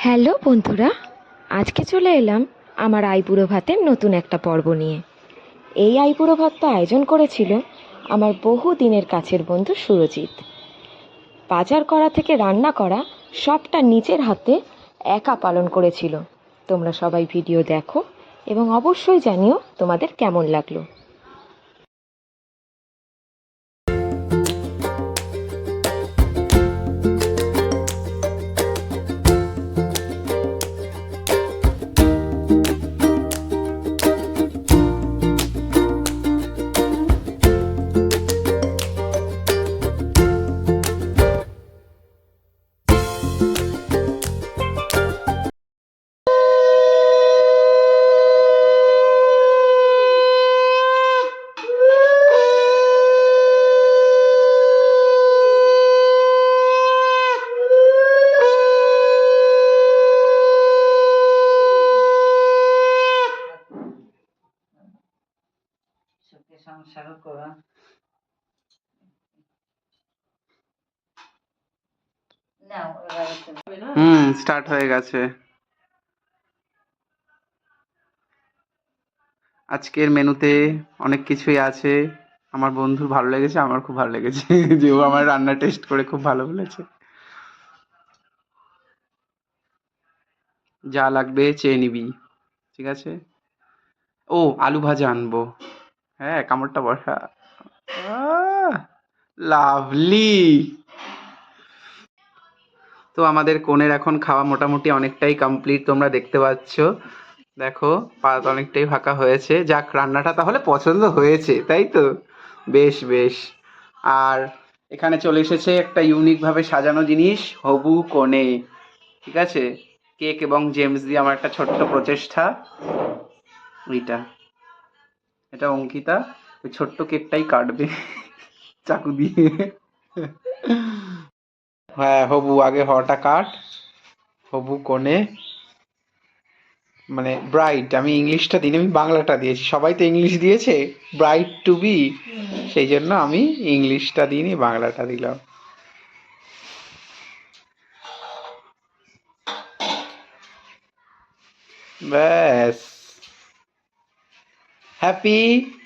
Hello বন্ধুরা, আজকে চলে এলাম আমার আইবুড়ো ভাতের নতুন একটা পর্ব নিয়ে। এই আইবুড়ো ভাতটা আয়োজন করেছিল আমার বহু দিনের কাছের বন্ধু সুরজিৎ। বাজার করা থেকে রান্না করা সবটা নিজের হাতে একা পালন করেছিল। তোমরা সবাই ভিডিও দেখো এবং অবশ্যই জানিও তোমাদের কেমন লাগল। সুখে সংসার হুম স্টার্ট হয়ে গেছে। আজকের মেনুতে অনেক কিছুই আছে। আমার বন্ধুর ভালো লেগেছে আমার খুব ভালো লেগেছে। যে ও আমার রান্না টেস্ট করে খুব ভালো বলেছে। যা লাগবে চেয়ে নিবি ঠিক আছে? ও আলু ভাজা আনব। হ্যাঁ কামড়টা বসা। লাভলি তো আমাদের কোণের এখন খাওয়া মোটামুটি অনেকটাই কমপ্লিট তোমরা দেখতে পাচ্ছ। দেখো, পাত অনেকটাই ফাঁকা হয়েছে। যাক, রান্নাটা তাহলে পছন্দ হয়েছে, তাই তো? বেশ বেশ। আর এখানে চলে এসেছে একটা ইউনিকভাবে সাজানো জিনিস, হবু কোণে। ঠিক আছে? কেক এবং জেমস দিয়ে আমার একটা ছোট্ট প্রচেষ্টা। এইটা। এটা অঙ্কিতা, ওই ছোট্ট কেকটাই কাটবে চাকু দিয়ে। হ্যাঁ হবু, আগে হটা কাট। হবু, কোণে। মানে ব্রাইট আমি ইংলিশটা দিই আমি বাংলাটা দিয়েছি। সবাই তো ইংলিশ দিয়েছে ব্রাইট টু বি সেই জন্য আমি ইংলিশটা দিইনি, বাংলাটা দিলাম। ব্যাস। happy